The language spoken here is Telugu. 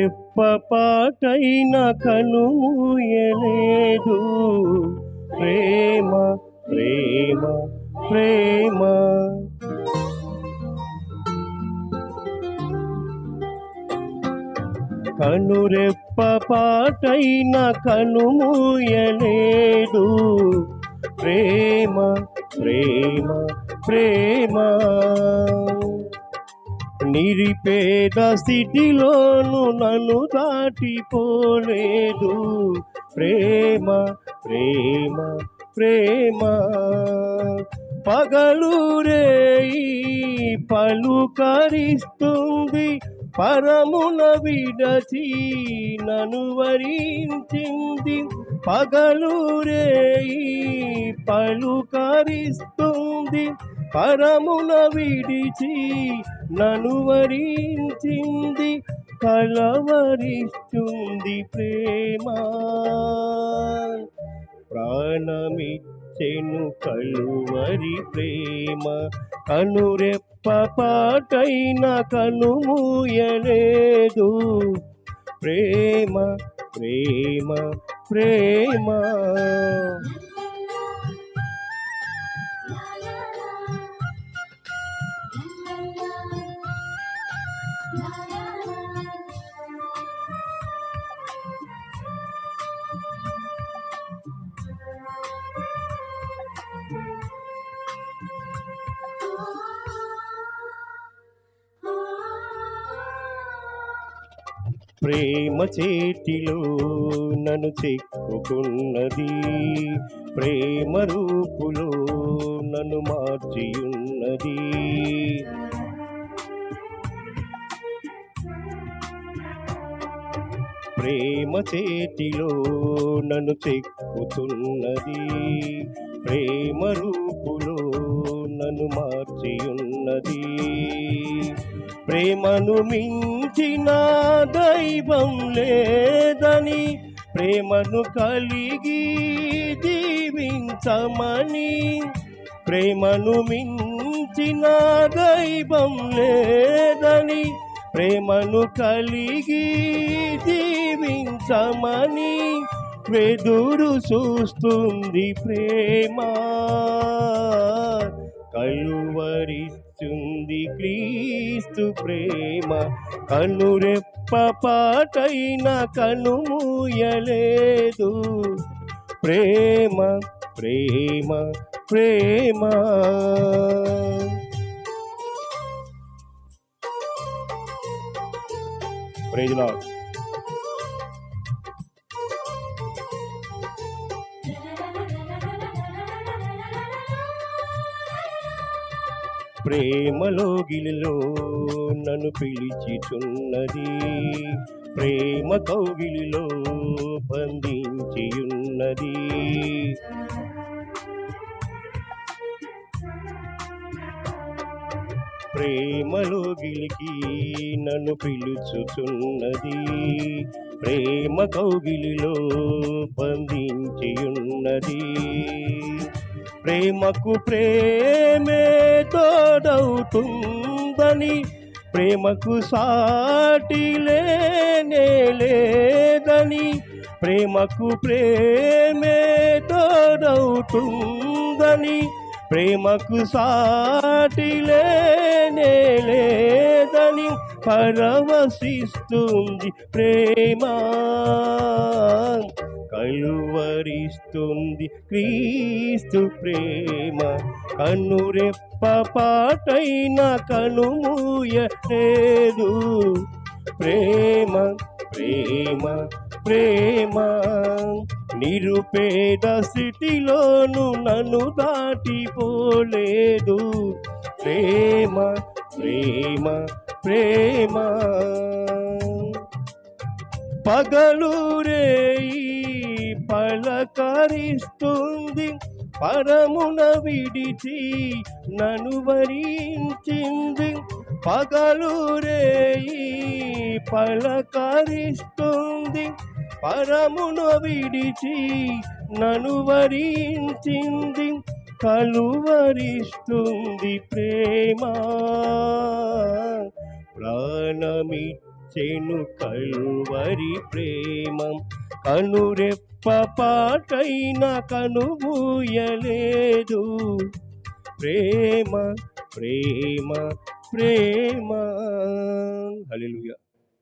కనురెప్ప పాటైన కనుమూయలేదు. ప్రేమ ప్రేమ ప్రేమ. కనురెప్ప పాటైన కనుమూయలేదు. ప్రేమ ప్రేమ ప్రేమ. నిరిపేద స్థితిలోను నన్ను దాటిపోలేదు. ప్రేమ ప్రేమ ప్రేమ. పగలురేయి పలుకరిస్తుంది పరమున విడచి నను వరించింది. పగలురేయి పలుకరిస్తుంది పరమున విడిచి నను వరించింది కలవరిస్తుంది ప్రేమ. ప్రాణమిచ్చెను కలువరి ప్రేమ కనురెప్ప పాటైన కనుమూయలేదు ప్రేమ ప్రేమ ప్రేమ. ప్రేమ చేతిలో నన్ను చెక్కుకున్నది. ప్రేమ రూపులో నన్ను మార్చియున్నది. ప్రేమ చేతిలో నన్ను చెక్కుతున్నది. ప్రేమ రూపులో నన్ను మార్చియున్నది. ప్రేమను మించిన దైవం లేదని ప్రేమను కలిగి జీవించమని ప్రేమను మించిన దైవం లేదని ప్రేమను కలిగి జీవించమని వెదురు చూస్తుంది ప్రేమ. కలువరిస్తుంది క్రీస్తు ప్రేమ. కనురెప్ప పాటైన కనుమూయలేదు ప్రేమ ప్రేమ ప్రేమ. ప్రైజ్ ప్రేమలో గిలిలో నన్ను పిలిచిచున్నది. ప్రేమ కౌగిలిలో బంధించియున్నది. ప్రేమలో గిలికి నన్ను పిలుచుచున్నది. ప్రేమ కౌగిలిలో బంధించియున్నది. ప్రేమకు ప్రేమే తోడవుతుందని ప్రేమకు సాటి లేనే లేదని ప్రేమకు ప్రేమే తోడవుతుందని ప్రేమకు సాటి లేనే లేదని పరవశిస్తుంది ప్రేమ. కలువరిస్తుంది క్రీస్తు ప్రేమ. కన్నురెప్ప పాటైన కనుమూయలేదు ప్రేమ ప్రేమ ప్రేమ. నిరుపేద స్థితిలోను నన్ను దాటిపోలేదు. ప్రేమ ప్రేమ ప్రేమ. పగలు రేయి పలకరిస్తుంది పరమున విడిచి నను వరించింది. పగలు రేయి పలకరిస్తుంది. పరమున విడిచి నను వరించింది. కలువరిస్తుంది ప్రేమ. ప్రాణమిచ్చెను తెచ్చెను కలువరి ప్రేమ కనురెప్ప పాటైన కనుబూయలేదు. ప్రేమ ప్రేమ ప్రేమ. హలో